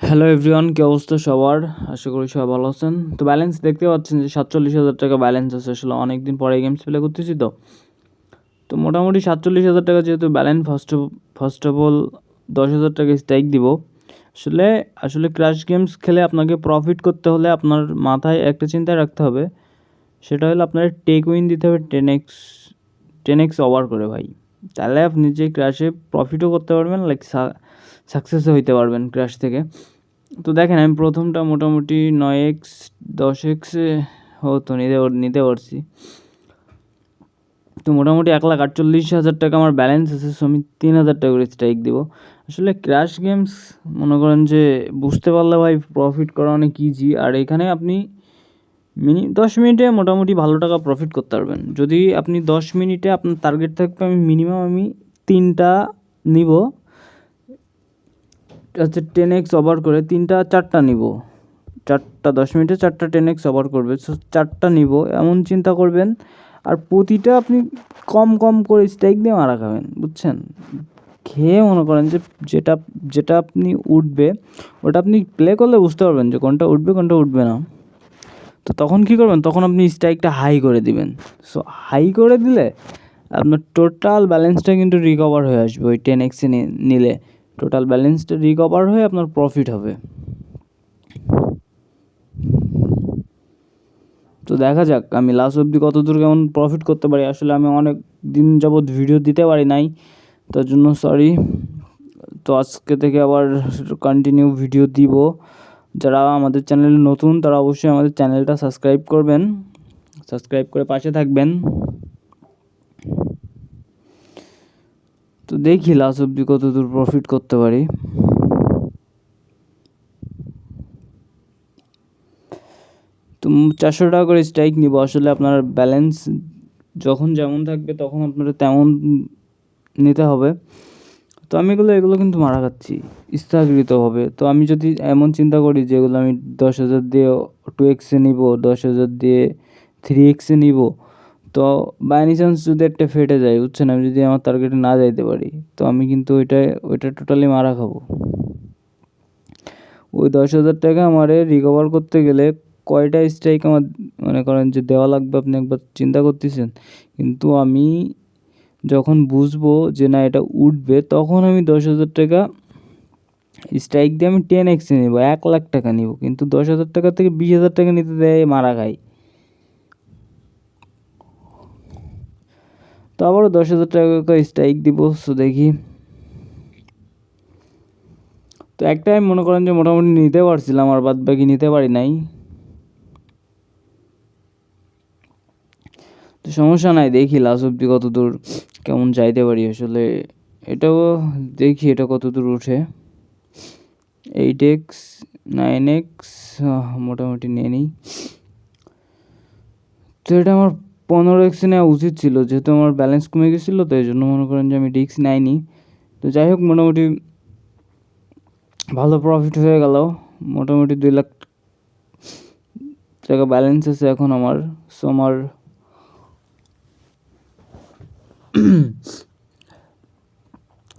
Hello everyone কী অবস্থা সবার? আশা করি সবাই ভালো আছেন। তো ব্যালেন্স দেখতে পাচ্ছেন যে সাতচল্লিশ হাজার টাকা ব্যালেন্স আছে। আসলে অনেক দিন পরে গেমস প্লে করতেছি তো। তো মোটামুটি সাতচল্লিশ হাজার টাকা যেহেতু balance first first of all দশ হাজার টাকা স্ট্রাইক দিব। আসলে আসলে ক্র্যাশ গেমস খেলে আপনাকে প্রফিট করতে হলে আপনার মাথায় একটা চিন্তায় রাখতে হবে। সেটা হলো আপনার টেক উইন দিতে হবে ten x ten x over করে ভাই। তাহলে আপনি যে ক্র্যাশে প্রফিটও করতে পারবেন লাইক সাকসেসও হইতে পারবেন ক্র্যাশ থেকে। তো দেখেন, আমি প্রথমটা মোটামুটি নয় এক্স, দশ এক্সে হতো, নিতে নিতে পারছি। তো মোটামুটি এক লাখ আটচল্লিশ হাজার টাকা আমার ব্যালেন্স আছে সো আমি তিন হাজার টাকা করে স্ট্রাইক দেবো। আসলে ক্র্যাশ গেমস মনে করেন যে বুঝতে পারলে ভাই প্রফিট করা অনেক ইজি আর এখানে আপনি মিনি, দশ মিনিটে মোটামুটি ভালো টাকা প্রফিট করতে পারবেন। যদি আপনি দশ মিনিটে আপনার টার্গেট থাকবে, আমি মিনিমাম আমি তিনটা নিব। হচ্ছে টেন এক্স ওভার করে তিনটা, চারটা নিব। চারটা, দশ মিনিটে চারটা টেন এক্স ওভার করবে। সো চারটা নিব, এমন চিন্তা করবেন। আর প্রতিটা আপনি কম কম করে স্ট্রাইক দিয়ে মারা খাবেন, বুঝছেন? খেয়ে মনে করেন যে যেটা যেটা আপনি উঠবে, ওটা আপনি প্লে করলে বুঝতে পারবেন যে কোনটা উঠবে কোনটা উঠবে না। তো তখন কী করবেন? তখন আপনি স্ট্রাইকটা হাই করে দিবেন। সো হাই করে দিলে আপনার টোটাল ব্যালেন্সটা কিন্তু রিকভার হয়ে আসবে ওই টেন এক্সে নিলে। টোটাল ব্যালেন্সটা রিকভার হয়ে আপনার প্রফিট হবে। তো দেখা যাক, আমি লাস্ট অবধি কত দূর কেমন প্রফিট করতে পারি। আসলে আমি অনেক দিন যাবৎ ভিডিও দিতে পারি নাই, তার জন্য সরি তো আজকে থেকে আবার কন্টিনিউ ভিডিও দিব। যারা আমাদের চ্যানেলে নতুন, তারা অবশ্যই আমাদের চ্যানেলটা সাবস্ক্রাইব করবেন। সাবস্ক্রাইব করে পাশে থাকবেন। তো দেখি লাস্ট অব্দি কত দূর প্রফিট করতে পারি। তো চারশো টাকা করে স্ট্রাইক নিব। আসলে আপনার ব্যালেন্স যখন যেমন থাকবে তখন আপনার তেমন নিতে হবে। তো আমি এগুলো এগুলো কিন্তু মারা খাচ্ছি স্থগিতভাবে তো আমি যদি এমন চিন্তা করি যেগুলো আমি দশ হাজার দিয়ে টু এক্সে নিব, দশ হাজার দিয়ে থ্রি এক্সে নিব তো বাই এনি চান্স যদি একটা ফেটে যায়, বুঝছেন? আমি যদি আমার টার্গেটে না যাইতে পারি, তো আমি কিন্তু ওইটাই ওইটা টোটালি মারা খাব। ওই দশ হাজার টাকা আমারে রিকভার করতে গেলে কয়টা স্ট্রাইক আমার, মনে করেন যে দেওয়া লাগবে আপনি একবার চিন্তা করতেছেন? কিন্তু আমি যখন বুঝব যে না, এটা উঠবে, তখন আমি দশ হাজার টাকা স্ট্রাইক দিয়ে আমি টেন এক্সে নেব, এক লাখ টাকা নিব। কিন্তু দশ হাজার টাকা থেকে বিশ হাজার টাকা নিতে দেয়, মারা খাই তো আবারও দশ হাজার টাকা স্ট্রাইক দিব সো দেখি। তো একটা আমি মনে করেন যে মোটামুটি নিতে পারছিলাম, আর বাদ বাকি নিতে পারি নাই। তো সমস্যা নাই, দেখি লাস্ট অব্দি কত দূর কেমন যাইতে পারি আসলে। এটাও দেখি এটা কত দূর উঠে এইট এক্স নাইন এক্স মোটামুটি নিয়ে নিই। তো এটা আমার পনেরো এক্সে নেওয়া উচিত ছিল, যেহেতু আমার ব্যালেন্স কমে গেছিল, তো এই জন্য মনে করেন যে আমি রিক্স নেয়নি। তো যাই হোক, মোটামুটি ভালো প্রফিট হয়ে গেল। মোটামুটি দুই লাখ টাকা ব্যালেন্স আছে এখন আমার। সো আমার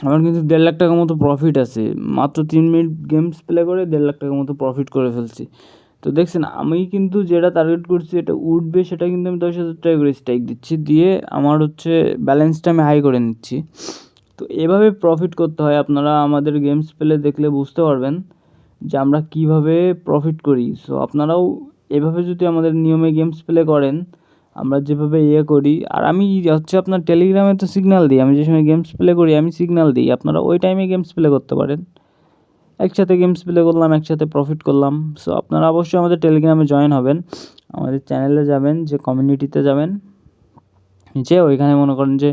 আমার কিন্তু দেড় লাখ টাকার মতো প্রফিট আছে। মাত্র তিন মিনিট গেমস প্লে করে দেড় লাখ টাকার মতো প্রফিট করে ফেলছি। তো দেখছেন, আমি কিন্তু যেটা টার্গেট করছি, এটা উঠবে, সেটা কিন্তু আমি দশ হাজার টাকা করে স্ট্রাইক দিচ্ছি। দিয়ে আমার হচ্ছে ব্যালেন্সটা আমি হাই করে নিচ্ছি। তো এভাবে প্রফিট করতে হয়। আপনারা আমাদের গেমস প্লে দেখলে বুঝতে পারবেন যে আমরা কীভাবে প্রফিট করি। সো আপনারাও এভাবে যদি আমাদের নিয়মে গেমস প্লে করেন, আমরা যেভাবে ইয়ে করি, আর আমি হচ্ছে আপনার টেলিগ্রামে তো সিগনাল দিই। আমি যে সময় গেমস প্লে করি, আমি সিগনাল দিই। আপনারা ওই টাইমে গেমস প্লে করতে পারেন। একসাথে গেমস প্লে করলাম, একসাথে প্রফিট করলাম। সো আপনারা অবশ্যই আমাদের টেলিগ্রামে জয়েন হবেন। আমাদের চ্যানেলে যাবেন, যে কমিউনিটিতে যাবেন। যে ওইখানে মনে করেন যে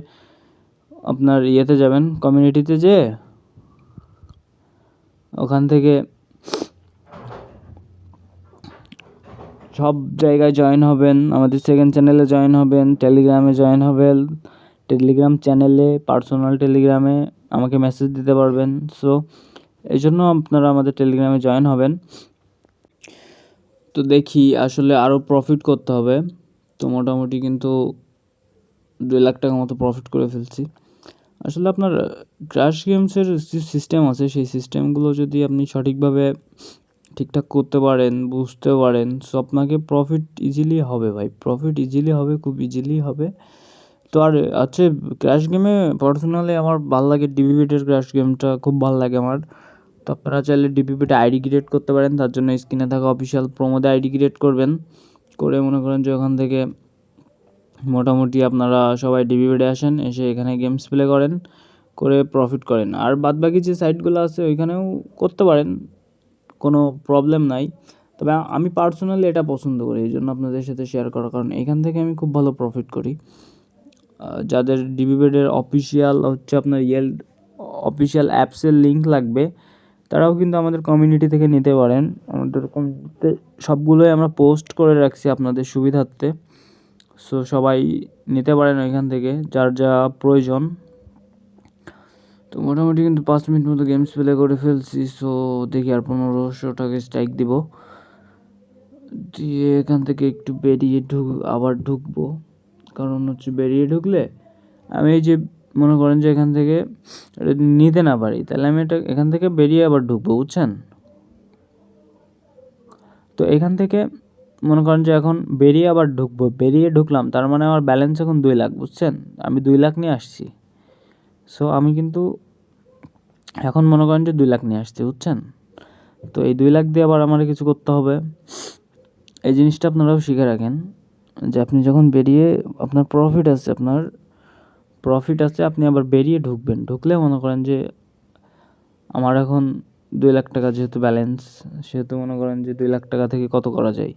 আপনার ইয়েতে যাবেন কমিউনিটিতে যে ওখান থেকে সব জায়গায় জয়েন হবেন, আমাদের সেকেন্ড চ্যানেলে জয়েন হবেন টেলিগ্রামে জয়েন হবেন টেলিগ্রাম চ্যানেলে পার্সোনাল টেলিগ্রামে আমাকে মেসেজ দিতে পারবেন। সো এই জন্য আপনারা আমাদের টেলিগ্রামে জয়েন হবেন। তো দেখি আসলে আরও প্রফিট করতে হবে। তো মোটামুটি কিন্তু দুই লাখ টাকার মতো প্রফিট করে ফেলছি। আসলে আপনার ক্র্যাশ গেমসের যে সিস্টেম আছে, সেই সিস্টেমগুলো যদি আপনি সঠিকভাবে ঠিকঠাক করতে পারেন, বুঝতে পারেন সো আপনাকে প্রফিট ইজিলি হবে ভাই। প্রফিট ইজিলি হবে, খুব ইজিলি হবে। তো আর আছে ক্র্যাশ গেমে পার্সোনালি আমার ভালো লাগে ডিভিবিটের ক্র্যাশ গেমটা খুব ভালো লাগে আমার। তো আপনারা চাইলে ডিপিপিটা আইডি ক্রিয়েট করতে পারেন, তার জন্য স্ক্রিনে থাকা অফিসিয়াল প্রোমোদে আইডি ক্রিয়েট করবেন। করে মনে করেন যে ওখান থেকে মোটামুটি আপনারা সবাই ডিপিপিটে আসেন, এসে এখানে গেমস প্লে করেন, করে প্রফিট করেন। আর বাদবাকি যে সাইটগুলো আছে, ওইখানেও করতে পারেন, কোনো প্রবলেম নাই। তবে আমি পার্সোনালি এটা পছন্দ করি, এই জন্য আপনাদের সাথে শেয়ার করার কারণ এখান থেকে আমি খুব ভালো প্রফিট করি। যাদের ডিবিবেডের অফিসিয়াল হচ্ছে আপনার ইয়েল অফিসিয়াল অ্যাপসের লিঙ্ক লাগবে তারাও কিন্তু আমাদের কমিউনিটি থেকে নিতে পারেন। আমাদের কমিউনিটিতে সবগুলোই আমরা পোস্ট করে রাখছি আপনাদের সুবিধার্থে। সো সবাই নিতে পারেন ওইখান থেকে, যার যা প্রয়োজন। তো মোটামুটি কিন্তু পাঁচ মিনিট মতো গেমস প্লে করে ফেলছি। সো দেখি আর পনেরোশো টাকা স্ট্রাইক দিব। দিয়ে এখান থেকে একটু বেরিয়ে ঢুক, আবার ঢুকবো। কারণ হচ্ছে বেরিয়ে ঢুকলে আমি এই যে মনে করেন যে এখান থেকে নিতে না পারি, তাহলে আমি এটা এখান থেকে বেরিয়ে আবার ঢুকবো, বুঝছেন? তো এখান থেকে মনে করেন যে এখন বেরিয়ে আবার ঢুকবো, বেরিয়ে ঢুকলাম, তার মানে আমার ব্যালেন্স এখন দুই লাখ, বুঝছেন? আমি দুই লাখ নিয়ে আসছি। সো আমি কিন্তু এখন মনে করেন যে দুই লাখ নিয়ে আসছি, বুঝছেন? তো এই দুই লাখ দিয়ে আবার আমার কিছু করতে হবে। এই জিনিসটা আপনারাও শিখে রাখেন যে আপনি যখন বেরিয়ে আপনার প্রফিট আছে, আপনার প্রফিট আছে, আপনি আবার বেরিয়ে ঢুকবেন। ঢুকলে মনে করেন যে, আমার এখন দুই লাখ টাকা যেহেতু ব্যালেন্স সেহেতু মনে করেন যে দুই লাখ টাকা থেকে কত করা যায়?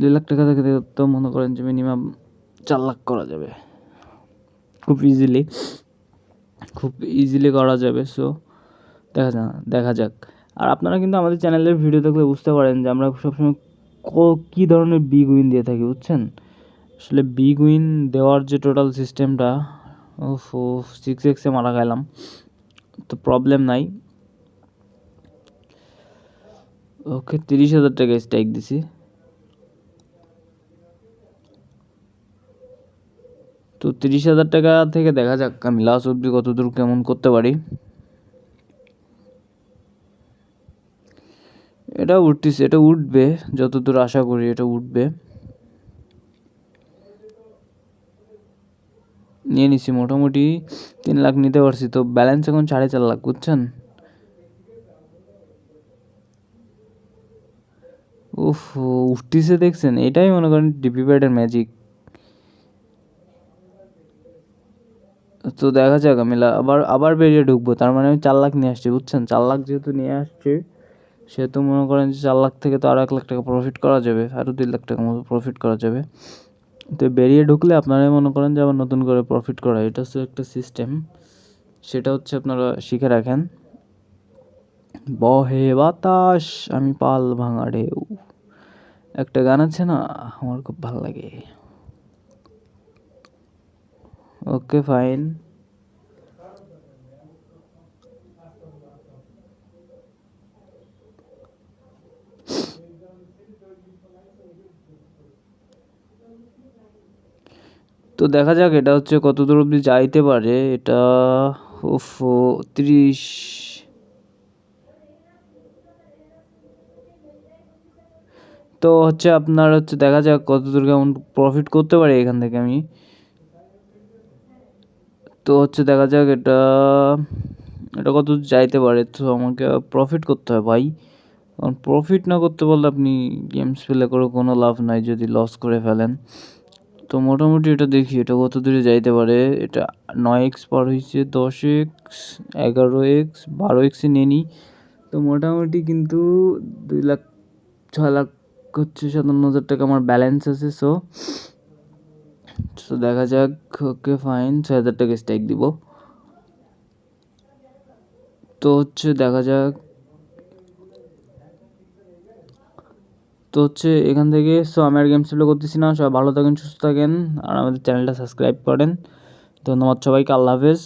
দুই লাখ টাকা থেকে তো মনে করেন যে মিনিমাম চার লাখ করা যাবে। খুব ইজিলি খুব ইজিলি করা যাবে সো দেখা যাক দেখা যাক। আর আপনারা কিন্তু আমাদের চ্যানেলের ভিডিও দেখলে বুঝতে পারেন যে আমরা সবসময় কী ধরনের বিগ উইন দিয়ে থাকি, বুঝছেন? আসলে বিগ উইন দেওয়ার যে টোটাল সিস্টেমটা ও সিক্স এক্সে মারা গেলাম। তো প্রবলেম নাই। ওকে, তিরিশ হাজার টাকা স্ট্রাইক দিছি। তো তিরিশ হাজার টাকা থেকে দেখা যাক আমি লাস্ট অব্দি কত দূর কেমন করতে পারি। এটা উঠতেছে, এটা উঠবে, যতদূর আশা করি এটা উঠবে। নিয়ে নিছি, মোটামুটি তিন লাখ নিতে পারছি। তো ব্যালেন্স এখন সাড়ে চার লাখ, বুঝছেন? উফ, উঠতেছে দেখছেন, এটাই মনে করেন ডিপি প্যাডের ম্যাজিক তো দেখা যাক, আমি আবার আবার বেরিয়ে ঢুকবো, তার মানে আমি চার লাখ নিয়ে আসছি, বুঝছেন? চার লাখ যেহেতু নিয়ে আসছি, সেহেতু মনে করেন যে চার লাখ থেকে তো আরও এক লাখ টাকা প্রফিট করা যাবে আরও দুই লাখ টাকা মতো প্রফিট করা যাবে। তো বেরিয়ে ঢুকলে আপনারাই মনে করেন যে আবার নতুন করে প্রফিট করা, এটা হচ্ছে একটা সিস্টেম সেটা হচ্ছে আপনারা শিখে রাখেন। বহে বাতাস, আমি পাল ভাঙা ঢেউ। একটা গান আছে না, আমার খুব ভালো লাগে। Okay, fine. তো দেখা যাক, এটা হচ্ছে কত দূর অবধি যাইতে পারে। এটা, উফ তিরিশ। তো হচ্ছে আপনার হচ্ছে দেখা যাক কত দূর কেমন প্রফিট করতে পারি এখান থেকে আমি। তো হচ্ছে দেখা যাক এটা এটা কত যাইতে পারে। তো আমাকে প্রফিট করতে হয় ভাই। কারণ প্রফিট না করতে পারলে আপনি গেমস প্লে করে কোনো লাভ নাই যদি লস করে ফেলেন। তো মোটামুটি এটা দেখি, এটা কত দূরে যাইতে পারে? এটা নয় এক্স পার হয়েছে দশ এক্স, এগারো এক্স, বারো এক্সে নিয়ে নিই। তো মোটামুটি কিন্তু দুই লাখ, ছয় লাখ হচ্ছে সাতান্ন হাজার টাকা আমার ব্যালেন্স আছে, সো দেখা যাক, ওকে ফাইন, ছয় হাজার টাকা স্ট্রাইক দিব। তো হচ্ছে দেখা যাক তো হচ্ছে এখান থেকে সো আমি আর গেমস প্লে করতেছি না, সবাই ভালো থাকেন, সুস্থ থাকেন, আর আমাদের চ্যানেলটা সাবস্ক্রাইব করেন। ধন্যবাদ সবাইকে, আল্লাহ হাফেজ।